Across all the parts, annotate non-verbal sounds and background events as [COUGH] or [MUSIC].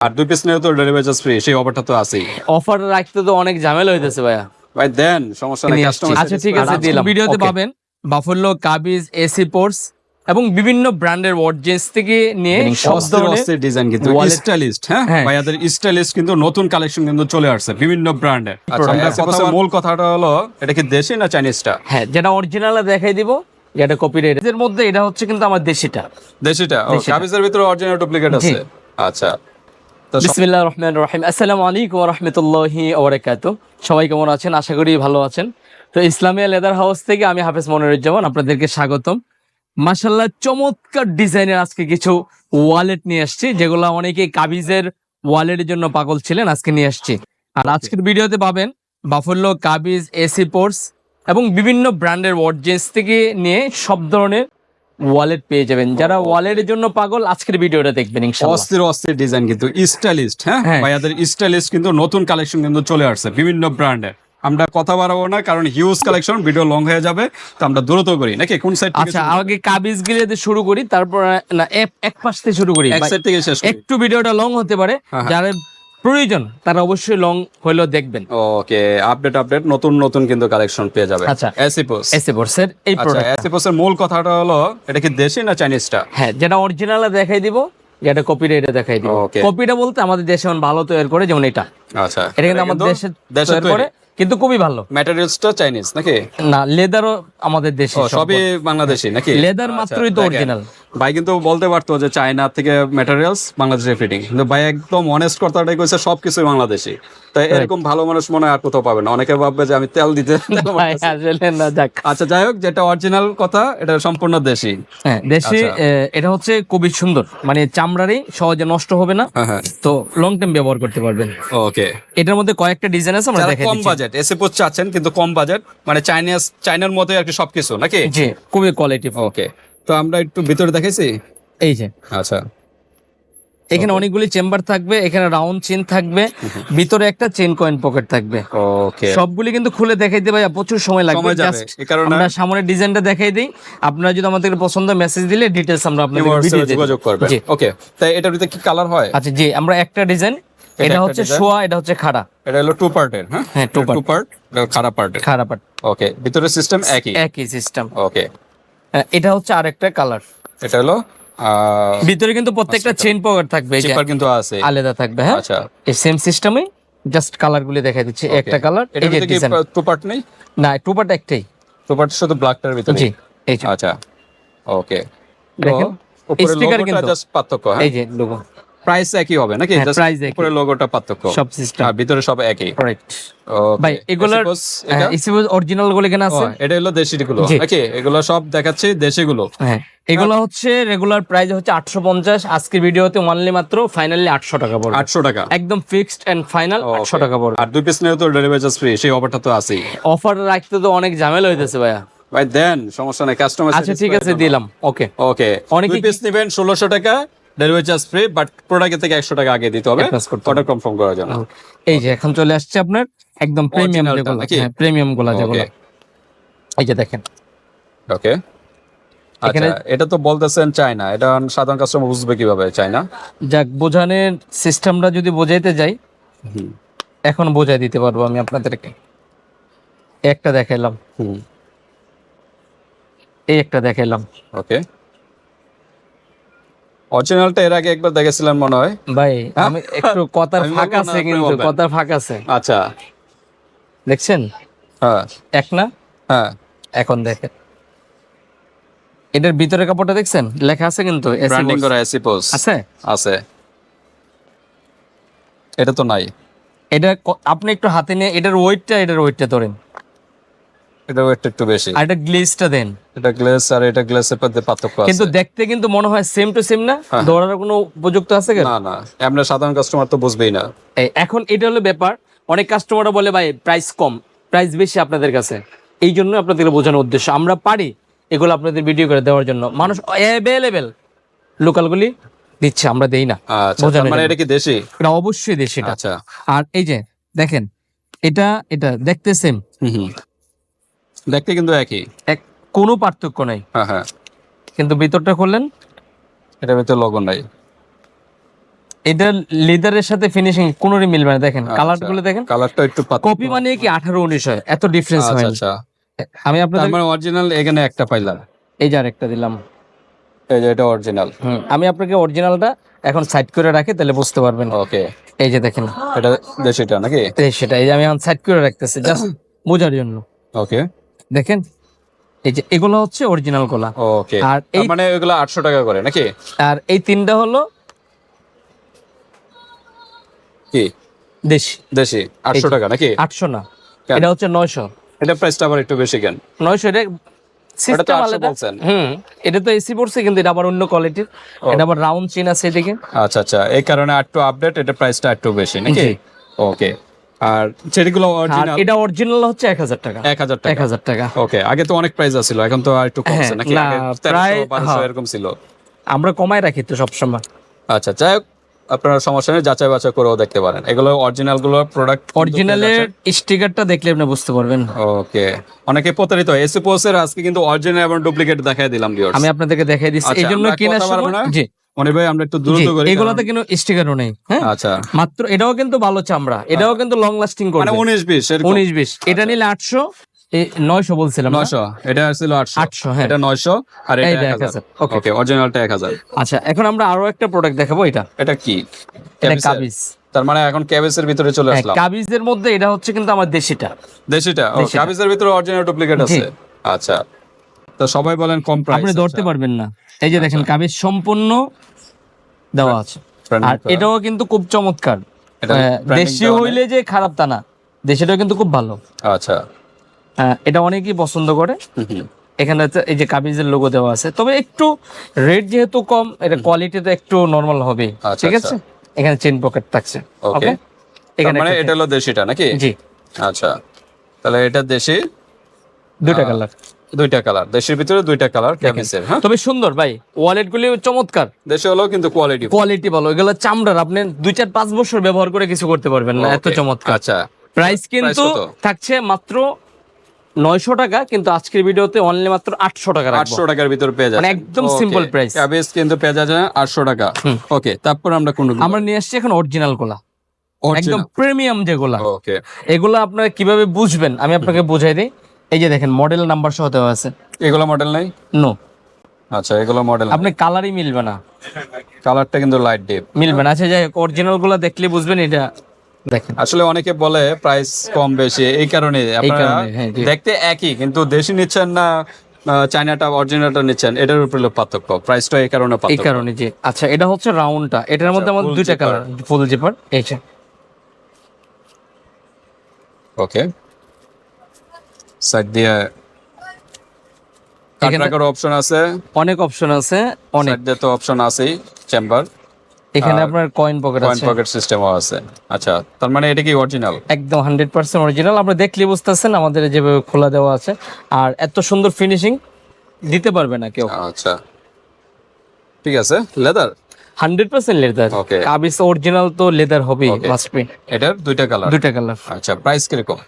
আর দুই পিস নিলে তো ডেলিভারি চার্জ ফ্রি সেই অফারটা তো আছেই। অফার রাখতে তো অনেক ঝামেলা হইতেছে ভাইয়া। ভাই দেন সমস্যা নাই কাস্টমার আচ্ছা ঠিক আছে দিলাম। ভিডিওতে পাবেন বাফেলো কাবিজ এসি পোর্টস এবং বিভিন্ন ব্র্যান্ডের ওয়ার্ড জিন্স থেকে নিয়ে সব ধরনের ডিজাইন কিন্তু স্টাইলিস্ট হ্যাঁ হ্যাঁ। ভাইয়াদের স্টাইলিস্ট কিন্তু নতুন কালেকশন কিন্তু চলে আসছে বিভিন্ন ব্র্যান্ডের। আচ্ছা কথা মূল কথাটা হলো এটা কি দেশি না চাইনিজটা হ্যাঁ যেটা অরিজিনাল দেখাই দিব যেটা কপিরাইট এর মধ্যে এটা হচ্ছে কিন্তু আমার দেশিটা। দেশিটা? ও কাবিজের ভিতরে অরিজিনাল ডুপ্লিকেট আছে। আচ্ছা বিসমিল্লাহ রহমান রহিম। আসসালামু আলাইকুম রহমতুল্লাহি ওবরাকাত সবাই কেমন আছেন? আশা করি ভালো আছেন। তো ইসলামিয়া লেদার হাউস থেকে আমি হাফেজ মনিরুজ্জামান আপনাদেরকে স্বাগতম। মাশাল্লাহ চমৎকার ডিজাইনের আজকে কিছু ওয়ালেট নিয়ে আসছি যেগুলো অনেকে কাবিজের ওয়ালেটের জন্য পাগল ছিলেন আজকে নিয়ে আসছি। আর আজকের ভিডিওতে পাবেন বাফল্লো কাবিজ এসি পোর্টস এবং বিভিন্ন ব্র্যান্ডের ওয়ার্ড জিন্স থেকে নিয়ে সব ধরনের ওয়ালেট পেয়ে যাবেন। যারা ওয়ালেটের জন্য পাগল আজকের ভিডিওটা দেখবেন অস্থির অস্থির ডিজাইন কিন্তু স্টাইলিস্ট হ্যাঁ? হ্যাঁ। ভাইয়াদের স্টাইলিস্ট কিন্তু নতুন কালেকশন কিন্তু চলে আসছে বিভিন্ন ব্র্যান্ডের আমরা কথা বাড়াবো না কারণ হিউজ কালেকশন ভিডিও লং হয়ে যাবে তো আমরা দ্রুত করি। নাকি কোন সাইড আচ্ছা আগে কাবিজ গিলে শুরু করি তারপর না এক- পাশ থেকে শুরু করি। এক সাইড থেকে শেষ একটু ভিডিওটা লং হতে পারে। হ্যাঁ, হ্যাঁ। যারা প্রয়োজন তারা অবশ্যই লং হলেও দেখবেন। ওকে আপডেট আপডেট নতুন নতুন কিন্তু কালেকশন পেয়ে যাবে। আচ্ছা। এসিপোস এসে বর্ষের এই আচ্ছা প্রোডাক্ট এসিপোসের মূল কথাটা হলো এটা কি দেশি না চাইনিজটা হ্যাঁ যেটা অরিজিনাল দেখাই দিব যেটা কপিরাইটে দেখাই দিব. কপিটা বলতে আমাদের দেশে এখন ভালো তৈরি করে যেমন এটা। আচ্ছা। এটা কিন্তু আমাদের দেশে দেশে তৈরি করে কিন্তু খুবই ভালো। ম্যাটেরিয়ালসটা চাইনিজ নাকি? না লেদারও আমাদের দেশে সবই বাংলাদেশি নাকি? আচ্ছা, মাত্রই তো দেখেন। ভাই কিন্তু বলতে পারতো যে চায়না থেকে ম্যাটেরিয়ালস বাংলাদেশে ফিটিং কিন্তু ভাই একদম অনেস্ট কথাটাই কইছে সবকিছুই বাংলাদেশি। তাই এরকম ভালো মানুষ মনে হয় আর কোথাও পাবে না। অনেকে ভাববে যে আমি তেল দিতে [LAUGHS] আচ্ছা যাই হোক যেটা অরিজিনাল কথা এটা সম্পূর্ণ দেশি। হ্যাঁ দেশে আচ্ছা। এটা হচ্ছে খুবই সুন্দর। মানে চামড়ারই সহজে নষ্ট হবে না। হ্যাঁ হ্যাঁ। তো লং টাইম ব্যবহার করতে পারবেন। ওকে এটার মধ্যে কয়েকটা ডিজাইন আছে আমরা দেখাই কম বাজেট এসে পোস্ট চাচ্ছেন কিন্তু কম বাজেট মানে চাইনিজ চাইনার মতোই আর কি সবকিছু নাকি? জি খুবই কোয়ালিটি ওকে তো আমরা একটু ভিতরে দেখাইছি? এই যে। আচ্ছা। এখানে অনেকগুলি চেম্বার থাকবে এখানে রাউন্ড চেন থাকবে ভিতরে একটা চেন কয়েন পকেট থাকবে। ওকে সবগুলি কিন্তু খুলে দেখাই দিই ভাই প্রচুর সময় লাগবে। Just আমরা সামনের ডিজাইনটা দেখাই দিই। আপনারা যদি আমাদের পছন্দ মেসেজ দিলে ডিটেলস আমরা আপনাদের ভিডিও যোগাযোগ করবেন। জি। ওকে তাই এটার ভিতরে কি কালার হয়? আচ্ছা জি আমরা একটা ডিজাইন এটা হচ্ছে। শোয়া এটা হচ্ছে খাড়া। এটা হলো টু পার্টের হ্যাঁ? হ্যাঁ। টু পার্ট খারাপ পার্টের খাড়া পাট ওকে ভিতরে সিস্টেম একই? একই সিস্টেম ওকে এটা হচ্ছে আরেকটা কালার এটা হলো ভিতরে কিন্তু প্রত্যেকটা চেন পকেট থাকবে চেপার কিন্তু আছে। আলাদা থাকবে হ্যাঁ? আচ্ছা। এই সেম সিস্টেমে জাস্ট কালার গুলি দেখাই দিচ্ছি একটা কালার এটা কি টু পার্ট নেই? না টু পার্ট একটাই। টু পার্ট শুধু ব্ল্যাকটার ভিতরে? জি এই আচ্ছা ওকে দেখেন, উপরে লোগোটা কিন্তু। জাস্ট পার্থক্য হ্যাঁ? এই যে লোগো প্রাইস একই হবে নাকি? হ্যাঁ। উপরে লোগোটা পার্থক্য। সব সিস্টেম আর ভিতরে সব একই। কারেক্ট ভাই এগুলোর Suppose অরিজিনালগুলো এখানে আছে। এটা হলো দেশি গুলো। নাকি এগুলো সব দেখাচ্ছি দেশি গুলো হ্যাঁ এগুলো হচ্ছে রেগুলার প্রাইস হচ্ছে আটশো পঞ্চাশ। আজকের ভিডিওতে অনলি মাত্র ফাইনালি আটশো টাকা পড়বে। আটশো টাকা। একদম ফিক্সড এন্ড ফাইনাল আটশো টাকা পড়বে। আর দুই পিস নিলে তো ডেলিভারি চার্জ ফ্রি সেই অফারটা তো আছেই। অফার রাখতে তো অনেক ঝামেলা হইতেছে ভাইয়া। ভাই দেন সমস্যা নাই কাস্টমার আচ্ছা ঠিক আছে দিলাম। ওকে ওকে অনেক পিস নেবেন ষোলোশো টাকা delivery charge free but product থেকে একশো টাকা আগে দিতে হবে। অর্ডার কনফার্ম করার জন্য। এই যে এখন চলে আসছে আপনার একদম প্রিমিয়াম যেগুলো। প্রিমিয়ামগুলা যেগুলো। এই যে দেখেন। ওকে আচ্ছা এটা তো বলতেছেন চায়না এটা সাধারণ কাস্টমার বুঝবে কীভাবে চায়না যাক বোঝানোর সিস্টেমটা যদি বোঝাইতে যাই এখন বোঝাই দিতে পারব আমি আপনাদেরকে। একটা দেখাইলাম। হুম। এই একটা দেখাইলাম। ওকে অরিজিনালটা এর আগে একবার দেখেছিলাম মনে হয়। ভাই আমি একটু কথার [LAUGHS] ফাঁক আছে কিন্তু কথার ফাঁক আছে। আচ্ছা। দেখছেন? হ্যাঁ। এক না? হ্যাঁ। এখন দেখেন। এটার ভিতরে কাপড়টা দেখছেন? লেখা আছে কিন্তু ব্র্যান্ডিং করা এসি পোস আছে? আছে। এটা তো নাই। এটা আপনি একটু হাতে নিয়ে এটার ওয়েটটা এটার ওয়েটটা ধরেন। এটা ওয়েট একটু বেশি। আর এটা গ্লেজটা দেন। এটা গ্লেস আর এটা গ্লেসের মধ্যে পার্থক্য আছে। কিন্তু দেখতে কিন্তু মনে হয় সেম টু সেম না? হ্যাঁ। ধরার কোনো উপযুক্ত আছে কি না না। এমনি সাধারণ কাস্টমার তো বুঝবেই না। এখন এটা হলো ব্যাপার। অনেক কাস্টমাররা বলে ভাই প্রাইস কম প্রাইস বেশি আপনাদের কাছে। এই জন্য আপনাদের বোঝানোর উদ্দেশ্য। আমরা পারি এগুলো আপনাদের ভিডিও করে দেওয়ার জন্য। মানুষ অ্যাভেলেবেল লোকালগুলি দিচ্ছে আমরা দেই না। আচ্ছা মানে। এটা কি দেশি? এটা অবশ্যই দেশিটা আচ্ছা। আর এই যে দেখেন এটা এটা দেখতে সেম দেখতে কিন্তু একই। এক কোনো পার্থক্য নাই। হ্যাঁ হ্যাঁ। কিন্তু ভিতরটা খুললেন। এটা ভিতরে লগন নাই। এটা লেদারের সাথে ফিনিশিং কোনোরই মিলবে না দেখেন। কালারগুলো দেখেন। কালারটা একটু কপি মানে কি আঠারো উনিশ হয়? এত ডিফারেন্স আচ্ছা হয়। আচ্ছা। আমি আপনাদের মানে অরিজিনাল এখানে একটা পাইলাম। এই যে আরেকটা দিলাম। এই যে এটা অরিজিনাল আমি আপনাকে অরিজিনালটা এখন সাইড করে রাখি তাহলে বুঝতে পারবেন। ওকে। এই যে দেখেন। এটা দেশিটা নাকি? সেটা এই যে আমি এখন সাইড করে রাখতেছি জাস্ট [COUGHS] বোঝার জন্য। ওকে। দেখেন এই যে এগুলো হচ্ছে অরিজিনাল গোলা। ওকে আর এই মানে এগুলো আটশো টাকা করে নাকি? আর এই তিনটা হলো কি? দেশি। দেশি আটশো টাকা নাকি? আটশো না এটা হচ্ছে নয়শো। এটা প্রাইসটা আবার একটু বেশি কেন? নয়শো এটা সিস্টেম 800 আলাদা। হুম এটা তো এসি পড়ছে কিন্তু এটা আবার অন্য কোয়ালিটির এটা আবার রাউন্ড চিন আছে এদিকে। আচ্ছা আচ্ছা এই কারণে একটু আপডেট এটা প্রাইসটা একটু বেশি নাকি? ওকে আর চেরিগুলো অরিজিনাল এটা অরিজিনাল হচ্ছে এক হাজার টাকা। এক হাজার এক টাকা হাজার টাকা। ওকে আগে তো অনেক প্রাইস আছিল এখন তো আর একটু কমছে হ্যাঁ, নাকি? আগে 1300 1200 হ্যাঁ। এরকম ছিল। আমরা কমায় রাখি তো সবসময়। আচ্ছা যাই হোক আপনারা সমস্যা নেই যাচাই বাছাই করেও দেখতে পারেন। এগুলো অরিজিনালগুলো প্রোডাক্ট অরিজিনালের স্টিকারটা দেখলে আপনি বুঝতে পারবেন। ওকে অনেকে প্রতারিত। হয় এসি পোসের আজকে কিন্তু অরিজিনাল এবং ডুপ্লিকেট দেখাই দিলাম ভিউয়ার্স আমি আপনাদেরকে দেখাই দিচ্ছি। আচ্ছা, এই জন্য আমরা কেনার কথা বাড়াবো সময় না? জি। মনে ভাই আমরা একটু দ্রুত করি এগুলোতে কিন্তু স্টিকারও নেই হ্যাঁ? আচ্ছা। মাত্র এটাও কিন্তু ভালো চামড়া এটাও কিন্তু লং লাস্টিং মানে করবে উনিশ বিশ এরকম। উনিশ বিশ। এটা নিলে আটশো নয়শো বলছিলাম? নয়শো এটা ছিল আটশো। হ্যাঁ। এটা নয়শো আর এটা এক হাজার. ওকে অরিজিনালটা এক হাজার। আচ্ছা এখন আমরা আরও একটা প্রোডাক্ট দেখাবো এটা। এটা কি? এটা? কাবিজ। তার মানে এখন ক্যাবিসের ভিতরে চলে হ্যাঁ, আসলাম। কাবিজের মধ্যে এটা হচ্ছে কিন্তু আমার দেশিটা। দেশিটা। কাবিজের ভিতরে অরিজিনাল ডুপ্লিকেট আছে। আচ্ছা। তো সবাই বলেন কম প্রাইস আপনি ধরতে পারবেন না। এই যে দেখেন কাবিজ সম্পূর্ণ দেওয়া আছে। আর এটাও কিন্তু খুব চমৎকার। দেশীয় হইলে যে খারাপ তা না দেশিটাও কিন্তু খুব ভালো। আচ্ছা। আহ, এটা অনেকেই পছন্দ করে। এখানে এই যে কাবিজের লোগো দেওয়া আছে। তবে একটু রেট যেহেতু কম এটা কোয়ালিটি তো একটু নরমাল হবে। আচ্ছা, ঠিক আছে? এখানে চেন পকেট থাকছে। ওকে এখানে মানে এটা হলো দেশিটা নাকি? জি। আচ্ছা। তাহলে এটা দেশি? দুইটা কালার দুইটা কালার দেশের ভিতরে দুইটা কালার ক্যাবিসের হ্যাঁ? তবে সুন্দর ভাই ওয়ালেট গুলি চমৎকার। দেশে হলো কিন্তু কোয়ালিটি কোয়ালিটি ভালো এগুলো চামড়ার আপনি দুই চার পাঁচ বছর ব্যবহার করে কিছু করতে পারবেন না এত চমৎকার। আচ্ছা। প্রাইস কিন্তু থাকছে মাত্র নয়শো টাকা কিন্তু আজকের ভিডিওতে অনলি মাত্র আটশো টাকা আটশো টাকার ভিতরে পেয়ে মানে একদম simple price। ক্যাবেজ কিন্তু পেয়ে যাচ্ছে আটশো টাকা। ওকে তারপর আমরা কোন আমরা নিয়ে আসছি এখন অরিজিনাল গোলা। একদম প্রিমিয়াম যেগুলা। ওকে এগুলো আপনারা কীভাবে বুঝবেন আমি আপনাকে বুঝাই দিই। এই যে দেখেন মডেল নাম্বার সহ দেওয়া আছে। এগুলো মডেল নাই? নো আচ্ছা এগুলো মডেল আপনি কালারই মিলবে না। কালারটা কিন্তু লাইট ডিপ মিলবে না। আচ্ছা যাই হোক অরিজিনালগুলো দেখলে বুঝবেন এটা। দেখেন। আসলে অনেকে বলে প্রাইস কম বেশি এই কারণে। আপনারা হ্যাঁ। দেখতে একই কিন্তু দেশি নিচ্ছেন না আহ, চায়নাটা অরিজিনালটা নিচ্ছেন এটার উপরে পার্থক্য। প্রাইসটা এই কারণে এই কারণে যে আচ্ছা এটা হচ্ছে রাউন্ডটা এটার মধ্যে আমাদের full দুইটা কালার ফুল জিপার এই যে। ওকে সাইড দিয়ে কাট এখানে- রাখার অপশন আছে। অনেক অপশন আছে অনেক। সাইড দিয়ে তো অপশন আছেই চেম্বার এখানে আপনার কয়েন পকেট কয়েন পকেট সিস্টেমও আছে। আচ্ছা তার মানে এটা কি অরিজিনাল একদম হান্ড্রেড পার্সেন্ট অরিজিনাল আপনি দেখলে বুঝতেছেন আমাদের যেভাবে খোলা দেওয়া আছে। আর এত সুন্দর ফিনিশিং দিতে পারবে না কেউ। আচ্ছা। ঠিক আছে leather hundred percent leather Okay. কাবিস অরিজিনাল তো লেদার হবেই মাস্ট বি এটার দুইটা কালার দুইটা কালার আচ্ছা প্রাইস কীরকম?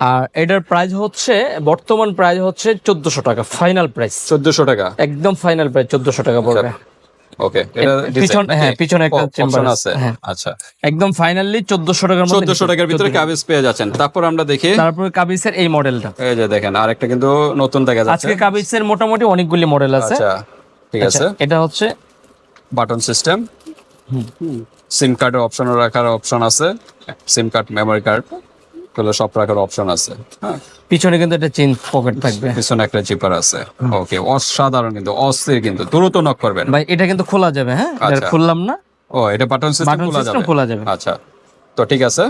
আর এটার প্রাইস হচ্ছে বর্তমান প্রাইস হচ্ছে চোদ্দশো টাকা ফাইনাল প্রাইস চোদ্দশো টাকা? একদম ফাইনাল প্রাইস চোদ্দশো টাকা পড়বে। ওকে এটা পিছন- হ্যাঁ, পিছনে একটা অপশন আছে, হ্যাঁ। আচ্ছা। একদম ফাইনালি চোদ্দশো টাকার মধ্যে চোদ্দশো টাকার ভিতরে কাবেজ পেয়ে যাচ্ছেন। তারপর আমরা দেখি তারপরে কাবিসের এই মডেলটা এই যে দেখেন আরেকটা কিন্তু নতুন দেখা যাচ্ছে। আজকে কাবিসের মোটামুটি অনেকগুলি মডেল আছে। আচ্ছা ঠিক আচ্ছা, আছে। এটা হচ্ছে বাটন সিস্টেম সিম কার্ডের অপশন রাখার অপশন আছে। সিম কার্ড মেমোরি কার্ড এগুলো সব রাখার অপশন আছে। হ্যাঁ। পিছনে কিন্তু একটা চেন পকেট থাকবে। পিছনে একটা জিপার আছে। ওকে অসাধারণ কিন্তু অস্থির কিন্তু দ্রুত নক করবেন। ভাই এটা কিন্তু খোলা যাবে হ্যাঁ? এটা আচ্ছা। খুললাম না। ও এটা বাটন সিস্টেম খোলা যাবে। খোলা যাবে। আচ্ছা। তো ঠিক আছে।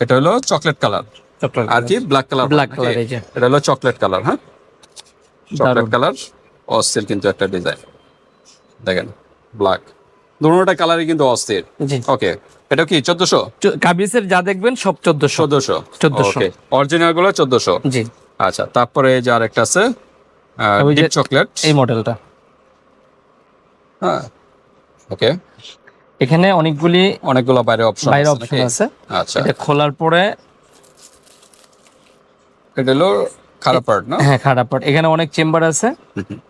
এটা হলো চকলেট কালার চকলেট আর কি? ব্ল্যাক কালার এই যে। এটা হলো চকলেট কালার হ্যাঁ? চকলেট কালার অস্থির কিন্তু একটা ডিজাইন দেখেন ব্ল্যাক দুটোটা কালারই কিন্তু অস্থির। ওকে এটা কি চোদ্দশো? কাবিসের যা দেখবেন সব চোদ্দশো। চোদ্দশো। 1400 ওকে অরিজিনালগুলো চোদ্দশো। জি। আচ্ছা তারপরে যে আরেকটা আছে চকলেট এই মডেলটা হ্যাঁ ওকে। এখানে অনেকগুলি অনেকগুলো বাইরে অপশন বাইরে অপশন আছে। আচ্ছা। এটা খোলার পরে এটা হলো খারাপ পার্ট না? হ্যাঁ খারাপ part। এখানে অনেক চেম্বার আছে।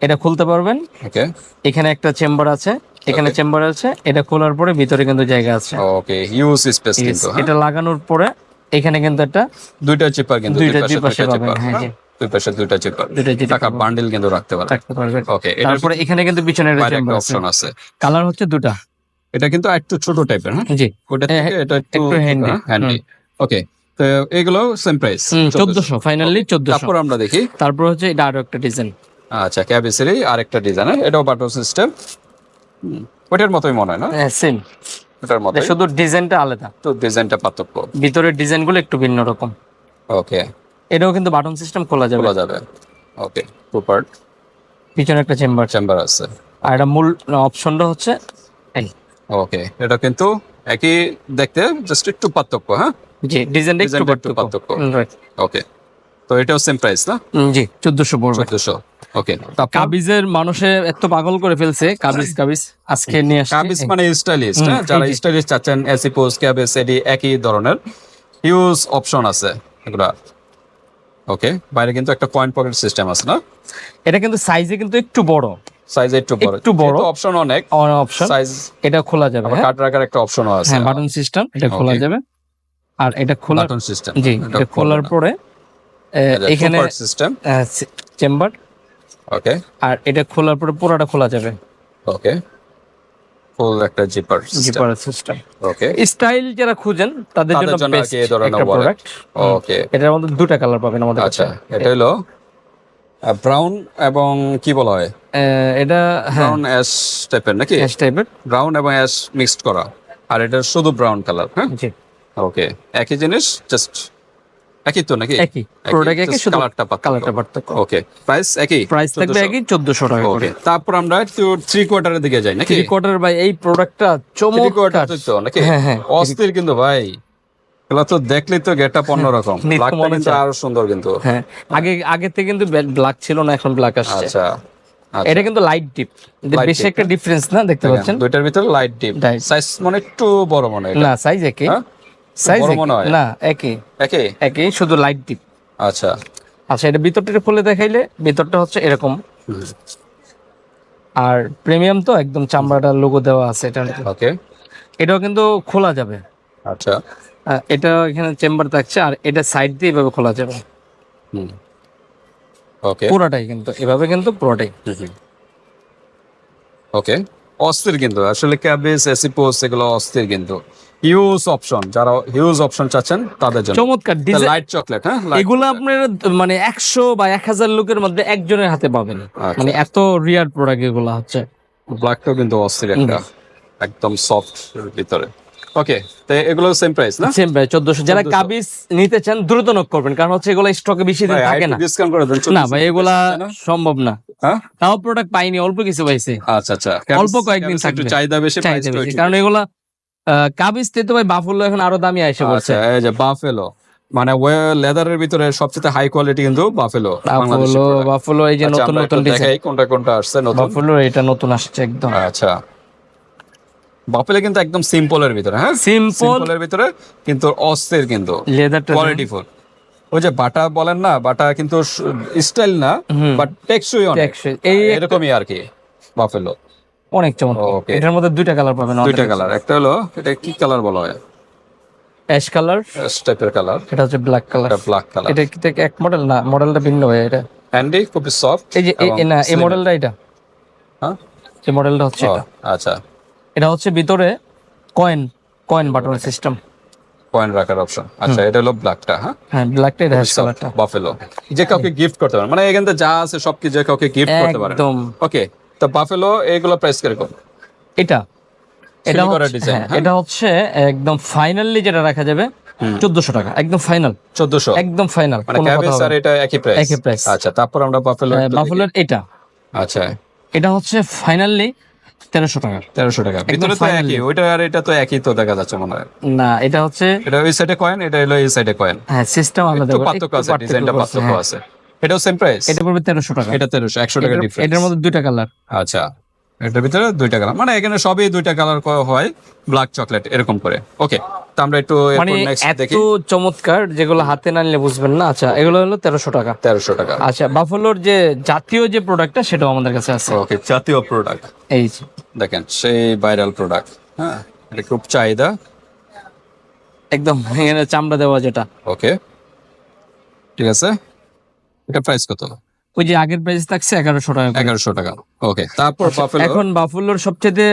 এটা খুলতে পারবেন। ওকে। এখানে একটা চেম্বার আছে। এখানে চেম্বার আছে এটা খোলার পরে ভিতরে কিন্তু জায়গা আছে। ওকে হিউজ স্পেস কিন্তু হ্যাঁ? এটা লাগানোর পরে এখানে কিন্তু একটা দুইটা চিপার কিন্তু দুইটা দুই পাশে পাবেন, হ্যাঁ, হ্যাঁ? জি। দুই পাশে দুইটা চিপার টাকা বান্ডেল কিন্তু রাখতে পারে রাখতে পারবেন। ওকে তারপরে এখানে কিন্তু পিছনে একটা চেম্বার অপশন আছে। কালার হচ্ছে দুটা। এটা কিন্তু একটু ছোট টাইপের হ্যাঁ? জি। ওটা হ্যাঁ, থেকে এটা একটু handy, হ্যান্ডি ওকে তো এগুলো সেম প্রাইস চোদ্দশো। ফাইনালি চোদ্দশো। তারপর আমরা দেখি। তারপর হচ্ছে এটা আরও একটা ডিজাইন আচ্ছা ক্যাবিসেরই আরেকটা ডিজাইন এটাও বাটন সিস্টেম ওটার মতোই মনে হয় না? সেম ওটার মতো শুধু ডিজাইনটা আলাদা। তো ডিজাইনটা পার্থক্য। ভিতরের ডিজাইনগুলো একটু ভিন্ন রকম। ওকে। এটাও কিন্তু বাটন সিস্টেম খোলা যাবে। খোলা যাবে। ওকে টু পার্ট পিছনে একটা চেম্বার চেম্বার আছে। আর এটা মূল অপশনটা হচ্ছে এই। ওকে এটা কিন্তু একই দেখতে জাস্ট একটু পার্থক্য হ্যাঁ? জি ডিজাইনটা একটু পার্থক্য। ওকে তো এটাও সেম প্রাইস না? জি চোদ্দশো পড়বে। চোদ্দশো। ওকে কাবিজের মানুষে এত পাগল করে ফেলছে কাবিজ কাবিজ আজকে নিয়ে আসছে। মানে স্টাইলিস্ট হ্যাঁ? যারা স্টাইলিস্ট চাচ্ছেন এসি পোজ ক্যাবেস এডি একই ধরনের। হিউজ অপশন আছে এগুলা। ওকে বাইরে কিন্তু একটা কয়েন পকেট সিস্টেম আছে না? এটা কিন্তু সাইজে কিন্তু একটু বড়। সাইজ একটু বড়। একটু বড়। অপশন অনেক অপশন সাইজ এটা খোলা যাবে হ্যাঁ? কার্ড রাখার একটা অপশনও আছে। হ্যাঁ বাটন সিস্টেম এটা খোলা যাবে। আর এটা খোলার বাটন সিস্টেম জি এটা খোলার পরে এখানে সিস্টেম চেম্বার ওকে আর এটা খোলার পরে পুরোটা খোলা যাবে। ওকে ফুল একটা zipper zipper system okay style যারা খুঁজেন তাদের জন্য বেস্ট একটা প্রোডাক্ট ওকে এটার মধ্যে দুটা কালার পাবেন আমাদের কাছে। আচ্ছা এটা হলো ব্রাউন এবং কি বলা হয়? এটা ব্রাউন অ্যাশ টাইপের নাকি? অ্যাশ টাইপের ব্রাউন এবং অ্যাশ মিক্সড করা। আর এটা শুধু ব্রাউন কালার হ্যাঁ? জি। ওকে একই জিনিস জাস্ট একই তো নাকি? একই। প্রোডাক্ট একই শুধু কালারটা কালারটা পার্থক্য। ওকে প্রাইস একই? প্রাইস থাকবে একই চোদ্দশো টাকা ওকে তারপর আমরা একটু থ্রি কোয়ার্টারের দিকে যাই নাকি? থ্রি কোয়ার্টার বাই এই প্রোডাক্টটা থ্রি কোয়ার্টার তো নাকি? হ্যাঁ, হ্যাঁ। অস্থির কিন্তু ভাই। এগুলো তো দেখলেই তো গেটটা অন্যরকম। ব্ল্যাকটা কিন্তু আরও সুন্দর কিন্তু। হ্যাঁ। আগে আগে থেকে কিন্তু ব্ল্যাক ছিল না এখন ব্ল্যাক আসছে। আচ্ছা আচ্ছা। এটা কিন্তু লাইট ডিপ বেশি একটা ডিফারেন্স না দেখতে পাচ্ছেন? দুইটার ভিতরে লাইট ডিপ সাইজ মানে একটু বড় মনে হয় না সাইজ একই। হ্যাঁ? সাইজ? না একই। একই? একই শুধু লাইট ডিপ আচ্ছা। আচ্ছা এটা ভিতরটা খুলে দেখাইলে ভিতরটা হচ্ছে এরকম। আর প্রিমিয়াম তো একদম চামড়াটার লোগো দেওয়া আছে এটা ওকে এটাও কিন্তু খোলা যাবে। আচ্ছা। এটা এখানে চেম্বার থাকছে আর এটা সাইড দিয়ে এভাবে খোলা যাবে। হুম। ওকে পুরোটাই কিন্তু এভাবে কিন্তু পুরোটাই। ওকে অস্থির কিন্তু আসলে ক্যাবেজ এসিপোস পোস্ট এগুলো অস্থির কিন্তু। হিউজ অপশন যারা হিউজ অপশন চাচ্ছেন তাদের জন্য। চমৎকার লাইট চকলেট হ্যাঁ? এগুলো আপনার মানে একশো বা এক হাজার লোকের মধ্যে একজনের হাতে পাবেন। আচ্ছা। মানে এত রিয়ার প্রোডাক্ট এগুলো হচ্ছে। ব্ল্যাকটাও কিন্তু অস্থির একটা একদম সফট ভিতরে। ওকে তো এগুলো সেম প্রাইস না? সেম ভাই চোদ্দশো। যারা কাবিজ নিতে চান দ্রুত নক করবেন কারণ হচ্ছে এগুলো স্টকে বেশি দিন থাকে না। ডিসকাউন্ট করে দেন না ভাই এগুলা সম্ভব না। হ্যাঁ? তাও প্রোডাক্ট পাইনি অল্প কিছু পাইছে। আচ্ছা আচ্ছা অল্প কয়েকদিন থাকবে। চাহিদা বেশি কারণ এগুলা কাবিজ তে তো ভাই বাফুল্লো এখন আরও দামি আইসে পড়ছে। আচ্ছা এই যে বাফেলো মানে লেদারের ভিতরে সবচেয়ে হাই কোয়ালিটি কিন্তু বাফেলো বাফুলো বাফুলো এই যে নতুন নতুন ডিজাইন কোনটা কোনটা আসছে নতুন। বাফুলো এটা নতুন আসছে একদম। আচ্ছা। বাফেলো কিন্তু একদম সিম্পলের ভিতরে হ্যাঁ? সিম্পল সিম্পলের ভিতরে কিন্তু অস্থির কিন্তু লেদারটা কোয়ালিটি ফুল ওই যে বাটা বলেন না বাটা কিন্তু স্টাইল না বাট টেকসই অনেক। এই এরকমই আর কি বাফেলো। অনেক চমৎকার। এটার মধ্যে দুইটা কালার পাবেন দুইটা কালার একটা হলো এটা কি কালার বলা হয়? অ্যাশ কালার টাইপের কালার এটা হচ্ছে ব্ল্যাক কালার এটা ব্ল্যাক কালার এটা কি এক মডেল না? মডেলটা ভিন্ন হয় এটা। হ্যান্ডি খুবই সফট এই যে না এই মডেলটা এটা। হ্যাঁ? যে মডেলটা হচ্ছে এটা। আচ্ছা। এটা হচ্ছে ভিতরে coin coin button system coin রাখার অপশন আচ্ছা এটা হলো ব্ল্যাকটা হ্যাঁ? হ্যাঁ ব্ল্যাকটা এটা হ্যাশ কালারটা বাফেলো যে কাউকে গিফট করতে পারেন মানে এখান যা আছে সব কি যে কাউকে গিফট করতে পারেন। একদম। ওকে তো বাফেলো এগুলো প্রাইস কীরকম এটা। এটা হ্যাঁ, হ্যাঁ? এটা হচ্ছে একদম ফাইনালি যেটা রাখা যাবে চোদ্দশো টাকা একদম ফাইনাল চোদ্দশো? একদম ফাইনাল মানে এটা একই প্রাইস একই price। আচ্ছা তারপর আমরা বাফেলো বাফুলোর এটা। আচ্ছা। এটা হচ্ছে ফাইনালি তেরোশো টাকা তেরোশো টাকা। ভিতরে তো একই ওইটা আর এটা তো একই তো দেখা যাচ্ছে মনে হয়। না এটা হচ্ছে এটা ওই সাইডে কয়েন এটা হলো এই সাইডে কয়েন হ্যাঁ সিস্টেম আলাদা পার্থক্য আছে ডিজাইনটা পার্থক্য হ্যাঁ। আছে। এটাও সেম প্রাইস এটা পড়বে তেরোশো টাকা। এটা তেরোশো একশো টাকা ডিফারেন্স এটার মধ্যে দুইটা কালার আচ্ছা। এটার ভিতরে দুইটা কালার মানে এখানে সবই দুইটা কালার হয় ব্ল্যাক চকলেট এরকম করে। ওকে তো আমরা একটু মানে এত চমৎকার যেগুলো হাতে না নিলে বুঝবেন না। আচ্ছা এগুলো হলো তেরোশো টাকা। তেরোশো টাকা। আচ্ছা বাফলোর যে জাতীয় যে প্রোডাক্টটা সেটাও আমাদের কাছে আছে। ওকে জাতীয় প্রোডাক্ট এই। দেখেন সেই ভাইরাল প্রোডাক্ট হ্যাঁ? এটা খুব চাহিদা। একদম এখানে চামড়া দেওয়া যেটা। ওকে ঠিক আছে? এটা প্রাইস কত? ওই যে আগের প্রাইস থাকছে এগারোশো টাকা এগারোশো টাকা। ওকে তারপর বাফেলো এখন বাফলোর সবচেয়ে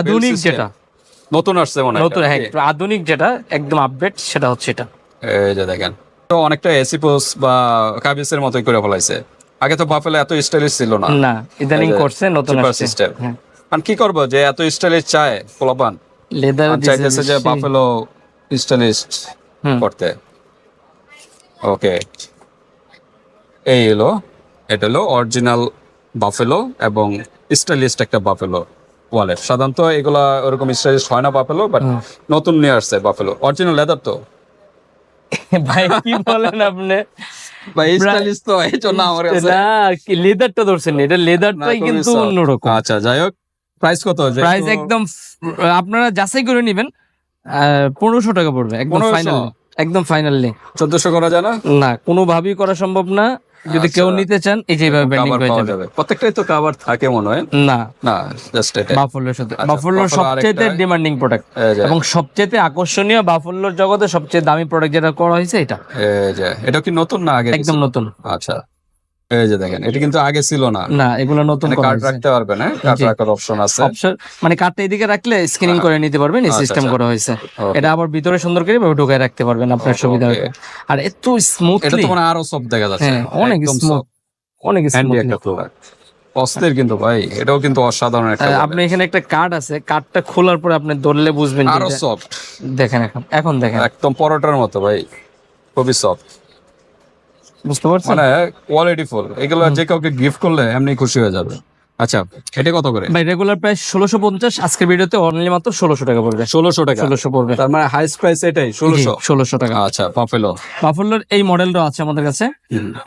আধুনিক যেটা। নতুন আসছে মনে নতুন হ্যাঁ আধুনিক যেটা একদম আপডেট সেটা হচ্ছে এটা। এই যে দেখেন তো অনেকটা এসি পোস বা কাবিসের মতোই করে ফেলাইছে। আগে তো বাফেলো এত স্টাইলিশ ছিল না। না ইদানিং করছে নতুন super আসছে। হ্যাঁ। আর কি করব যে এত স্টাইলিশ চায় পোলাপান? লেদার চাইতেছে যে বাফেলো স্টাইলিস্ট হুম। করতে। ওকে এই হলো। এটা হলো অরিজিনাল বাফেলো এবং স্টাইলিস্ট একটা বাফেলো ওয়ালেট সাধারণত এগুলা ওরকম স্টাইলিস্ট হয় না বাফেলো বাট নতুন নিয়ে আসছে বাফেলো অরিজিনাল লেদার তো। ভাই কি বলেন আপনি? ভাই স্টাইলিশ তো এই জন্য আমার কাছে না লেদারটা ধরছেন এটা লেদারটাই কিন্তু soft। অন্যরকম। আচ্ছা যাই হোক প্রাইস কত? প্রাইস একদম আপনারা যাচাই করে নেবেন পনেরোশো টাকা পড়বে একদম ফাইনাল একদম ফাইনালি চোদ্দশো করা যায় না? না কোনোভাবেই করা সম্ভব না। যদি কেউ আচ্ছা। নিতে চান এই যে এইভাবে ব্যান্ডিং হয়ে যাবে। যাবে। প্রত্যেকটাই তো কভার থাকে মনে হয়? না। না জাস্ট এটা। বাফলোর সাথে আচ্ছা, বাফলোর সবচেয়ে ডিমান্ডিং প্রোডাক্ট এবং সবচেয়ে আকর্ষণীয় বাফলোর জগতে সবচেয়ে দামি প্রোডাক্ট যেটা করা হয়েছে এটা। এটা কি নতুন না আগে একদম নতুন। আচ্ছা। এই যে দেখেন এটা কিন্তু আগে ছিল না। না এগুলো নতুন করা কার্ড রাখতে পারবেন হ্যাঁ? কার্ড রাখার অপশন আছে। অপশন মানে কার্ডটা এদিকে রাখলে স্ক্যানিং করে নিতে পারবেন এই আচ্ছা, সিস্টেম আচ্ছা। করা হয়েছে। এটা আবার ভিতরে সুন্দর করে ভাবে ঢুকায় রাখতে পারবেন আপনার সুবিধা আর এত এটা তো মানে আরও সব দেখা যাচ্ছে। হ্যাঁ অনেক স্মুথ অনেক স্মুথ অস্থির কিন্তু ভাই এটাও কিন্তু অসাধারণ একটা আপনি এখানে একটা কার্ড আছে কার্ডটা খোলার পরে আপনি ধরলে বুঝবেন আরও সফট দেখেন এখন এখন দেখেন। একদম পরোটার মতো ভাই খুবই সফট বুঝতে পারছেন? মানে কোয়ালিটি ফুল এগুলো যে কাউকে গিফট করলে এমনি খুশি হয়ে যাবে। আচ্ছা এটা কত করে? ভাই রেগুলার প্রাইস ষোলোশো পঞ্চাশ আজকের ভিডিওতে অনলি মাত্র ষোলোশো টাকা পড়বে। ষোলোশো টাকা? ষোলোশো পড়বে। তার মানে হাইস্ট প্রাইস এটাই ষোলোশো? ষোলোশো টাকা। আচ্ছা পাপেলো বাফলোর এই মডেলটা আছে আমাদের কাছে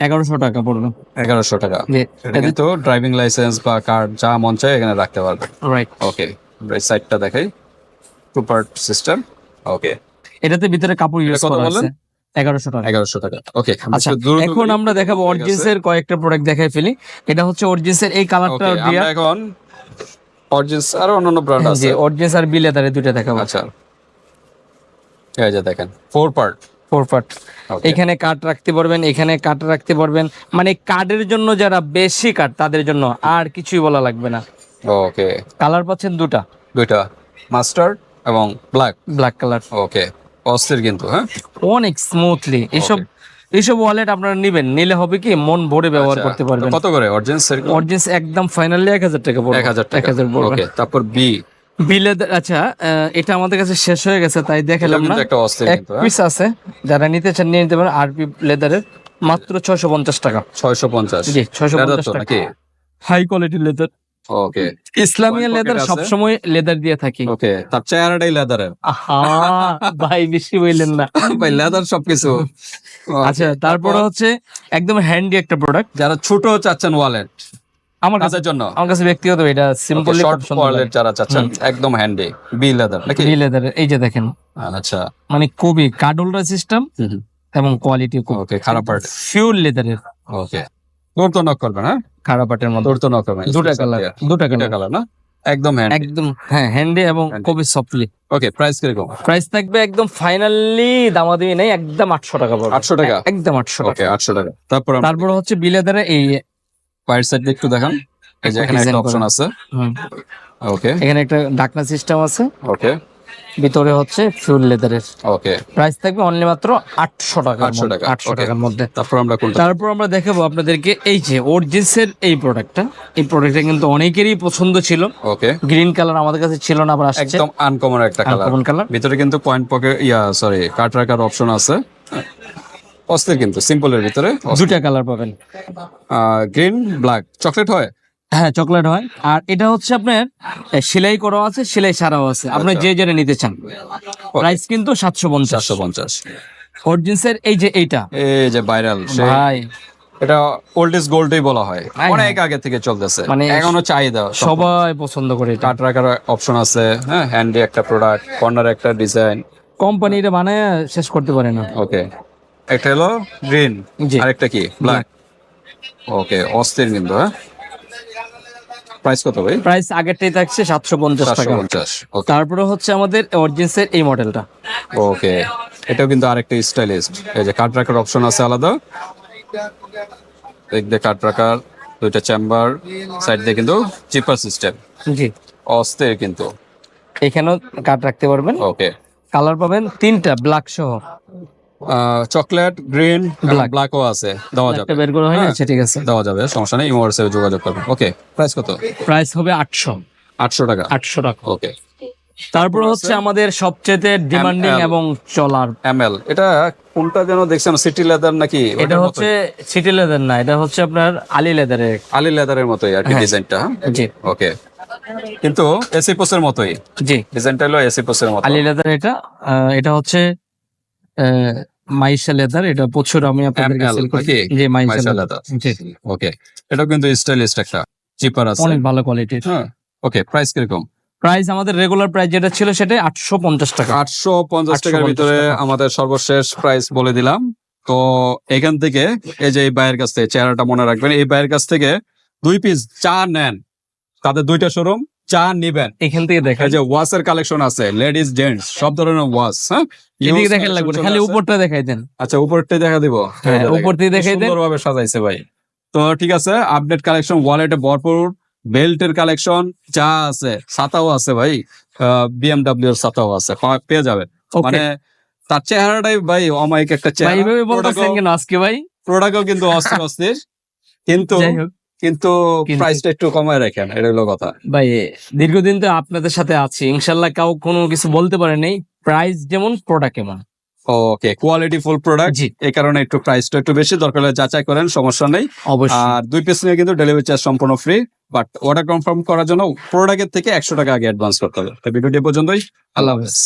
এগারোশো টাকা পড়বে। এগারোশো টাকা। কিন্তু ড্রাইভিং লাইসেন্স বা কার্ড যা মন চায় এখানে রাখতে পারবে। রাইট ওকে সাইডটা দেখাই। টু পার্ট সিস্টেম ওকে এটাতে ভিতরে কাপড় ইউজ করা আছে। এগারোশো টাকা। এগারোশো টাকা। ওকে আচ্ছা এখন আমরা দেখাবো অরিজিনস এর কয়েকটা প্রোডাক্ট দেখাই ফেলি। এটা হচ্ছে অরিজিনস এর এই কালারটা এখন অরিজিনস আর অন্যান্য ব্র্যান্ড আছে। যে আর বিলেদারে দুইটা দেখাবো। আচ্ছা। এই যে দেখেন ফোর পার্ট ফোর পার্ট এখানে কাট রাখতে পারবেন এখানে কাট রাখতে পারবেন। মানে কার্ডের জন্য যারা বেশি কাট তাদের জন্য আর কিছুই বলা লাগবে না। ওকে কালার পাচ্ছেন দুটা। দুইটা। মাস্টার্ড এবং ব্ল্যাক ব্ল্যাক কালার ওকে অস্থির কিন্তু হ্যাঁ? অনেক স্মুথলি এসব এইসব ওয়ালেট আপনারা নেবেন। নিলে হবে কি মন ভরে ব্যবহার আচ্ছা, করতে পারবেন। কত করে? অরিজিনস অরিজিনস একদম ফাইনালি এক হাজার টাকা পড়বে। এক হাজার এক টাকা হাজার পড়বে। ওকে তারপর বি বিলে আচ্ছা এটা আমাদের কাছে শেষ হয়ে গেছে তাই দেখালাম না। এক কিন্তু হ্যাঁ? পিস আছে। যারা নিতে চান নিয়ে নিতে পারেন। আরপি লেদারের মাত্র ছয়শো পঞ্চাশ টাকা। ছয়শো পঞ্চাশ। জি ছয়শো পঞ্চাশ টাকা। High quality leather okay Islamia leather. সবসময় লেদার দিয়ে থাকি। ওকে তার চেহারাটাই লেদারের আহা ভাই বেশি বললেন না। [LAUGHS] ভাই লেদার সবকিছু। আচ্ছা তারপরে হচ্ছে একদম হ্যান্ডি একটা প্রোডাক্ট যারা ছোট চাচ্ছেন ওয়ালেট আমার কাছে জন্য। আমার কাছে ব্যক্তিগত এটা সিম্পলি শর্ট ওয়ালেট যারা চাচ্ছেন একদম হ্যান্ডি বি লেদার নাকি? লেদার এই যে দেখেন। আচ্ছা। মানে খুবই কার্ড হোল্ডার সিস্টেম এবং কোয়ালিটি ওকে খারাপ পার্ট ফিউর লেদারের ওকে তো নক করবেন হ্যাঁ খারাপ পাটের মধ্যে তোর তো নক করবেন দুটা কালার দুটা কালার না? একদম হ্যান্ড একদম হ্যাঁ হ্যান্ডি এবং। খুবই সফটলি ওকে প্রাইস কীরকম প্রাইস থাকবে একদম ফাইনালি দামাদামি নেই একদম আটশো টাকা পড়বে। 800 টাকা? একদম আটশো টাকা। ওকে আটশো টাকা। তারপর তারপর হচ্ছে বিলেদারে এই পায়ের সাইড একটু দেখান। এই যে এখানে একটা অপশন আছে। ওকে এখানে একটা ডাকনা সিস্টেম আছে। ওকে ভিতরে হচ্ছে ফিউল লেদারের ওকে প্রাইস থাকবে অনলি মাত্র আটশো টাকা 800 টাকা, আটশো okay. টাকার মধ্যে। তারপর আমরা কোনটা? তারপর আমরা দেখাবো আপনাদেরকে এই যে অরিজিনসের এই প্রোডাক্টটা এই প্রোডাক্টটা কিন্তু অনেকেরই পছন্দ ছিল। ওকে গ্রিন কালার আমাদের কাছে ছিল না আবার আসছে। একদম আনকমন একটা কালার আনকমন কালার ভিতরে কিন্তু point pocket yeah sorry cut রাখার অপশন আছে। অস্থির কিন্তু সিম্পলের ভিতরে। দুটা কালার পাবেন। গ্রিন ব্ল্যাক চকলেট হয়? হ্যাঁ চকলেট হয়। আর এটা হচ্ছে আপনার সেলাই করা আছে সেলাই ছাড়াও আছে। আপনি আচ্ছা। যে যেটা নিতে চান। প্রাইস কিন্তু সাতশো পঞ্চাশ। চারশো পঞ্চাশ। অরিজিনসের এই যে এইটা। এই যে ভাইরাল ভাই। এটা ওল্ড ইজ গোল্ডই বলা হয়। হ্যাঁ, অনেক আগে থেকে চলতেছে। মানে এখনও চাহিদা সবাই পছন্দ করে কাট রাখার অপশন আছে হ্যাঁ হ্যান্ডি একটা প্রোডাক্ট কর্নার একটা ডিজাইন কোম্পানি এটা বানায় শেষ করতে পারে না। ওকে একটা হলো গ্রিন। আরেকটা কি? ব্ল্যাক ওকে অস্থির কিন্তু হ্যাঁ? প্রাইস কত ভাই? প্রাইস আগেরটাই থাকছে সাতশো পঞ্চাশ টাকা। পঞ্চাশ তারপরে হচ্ছে আমাদের অরিজিনসের এই মডেলটা ওকে এটাও কিন্তু আরেকটা স্টাইলিস্ট এই যে কাট রাখার অপশন আছে আলাদা। দেখ দিয়ে কাট রাখার দুইটা চেম্বার সাইড দিয়ে কিন্তু চিপার সিস্টেম জি। অস্থির কিন্তু। এখানেও কাট রাখতে পারবেন। ওকে কালার পাবেন তিনটা ব্ল্যাক সহ। Chocolate green. ব্ল্যাকও আছে। দেওয়া যাবে। বের করা হয় না হ্যাঁ। আচ্ছা ঠিক আছে। দেওয়া যাবে। সমস্যা নেই ইমো হোয়াটসঅ্যাপে যোগাযোগ করবেন। ওকে প্রাইস কত? প্রাইস হবে আটশো। আটশো টাকা। আটশো টাকা। ওকে তারপরে হচ্ছে আমাদের সবচেয়ে ডিমান্ডিং এবং চলার। এমএল এটা কোনটা যেন দেখছেন সিটি লেদার নাকি? এটা হচ্ছে সিটি লেদার না এটা হচ্ছে আপনার আলি লেদারের? আলি লেদারের মতোই আর কি হ্যাঁ। ডিজাইনটা জি। ওকে কিন্তু এসি পোসের মতোই। জি। ডিজাইনটা হলো এসি পোসের মতো। আলি লেদার এটা এটা হচ্ছে মাইশা লেদার এটা প্রচুর আমি আপনাদেরকে সেল করি। নাকি? জি মাইশা লেদার। ওকে এটা কিন্তু স্টাইলিস্ট একটা চিপার আছে। অনেক ভালো কোয়ালিটির হ্যাঁ ওকে প্রাইস কীরকম? প্রাইস আমাদের রেগুলার প্রাইস যেটা ছিল সেটাই আটশো পঞ্চাশ টাকা। আটশো পঞ্চাশ 850 টাকার ভিতরে আমাদের সর্বশেষ প্রাইস বলে দিলাম। তো এখান থেকে এই যে এই ভাইয়ের কাছ থেকে চেহারাটা মনে রাখবেন এই ভাইয়ের কাছ থেকে দুই পিস চা নেন। তাদের দুইটা শোরুম চা নিবেন। এখান থেকে এই যে ওয়াশের কালেকশন আছে লেডিস জেন্টস সব ধরনের ওয়াশ হ্যাঁ? এদিকে দেখেন লাগবে খালি উপরটা দেখাই দেন। আচ্ছা উপরটা দেখা দিব। হ্যাঁ, উপর থেকে দেখাই দেন। সুন্দরভাবে সাজাইছে ভাই। তো ঠিক আছে আপডেট কালেকশন ওয়ালেটে ভরপুর বেল্টের কালেকশন চা আছে ছাতাও আছে ভাই। বিএমডব্লিউ এর ছাতাও আছে পেয়ে যাবেন। মানে তার চেহারাটাই ভাই অমায়িক একটা ভাই চেহারা। এইভাবে বলতেছেন কেন আজকে ভাই? প্রোডাক্টও কিন্তু অস্থির অস্থির। কিন্তু কিন্তু প্রাইসটা একটু কমায় রাখেন এটা হলো কথা। ভাই দীর্ঘদিন তো আপনাদের সাথে আছি ইনশাল্লাহ কাউ কোনো কিছু বলতে পারে নাই প্রাইস যেমন প্রোডাক্ট কেমন ওকে কোয়ালিটি ফুল প্রোডাক্ট জি। এই কারণে একটু প্রাইসটা একটু বেশি দরকার হলে যাচাই করেন সমস্যা নেই। অবশ্যই। আর দুই পিস নিয়ে কিন্তু ডেলিভারি চার্জ সম্পূর্ণ ফ্রি বাট অর্ডার কনফার্ম করার জন্য প্রোডাক্টের থেকে একশো টাকা আগে অ্যাডভান্স করতে হবে। ভিডিওটি পর্যন্তই আল্লাহ হাফেজ।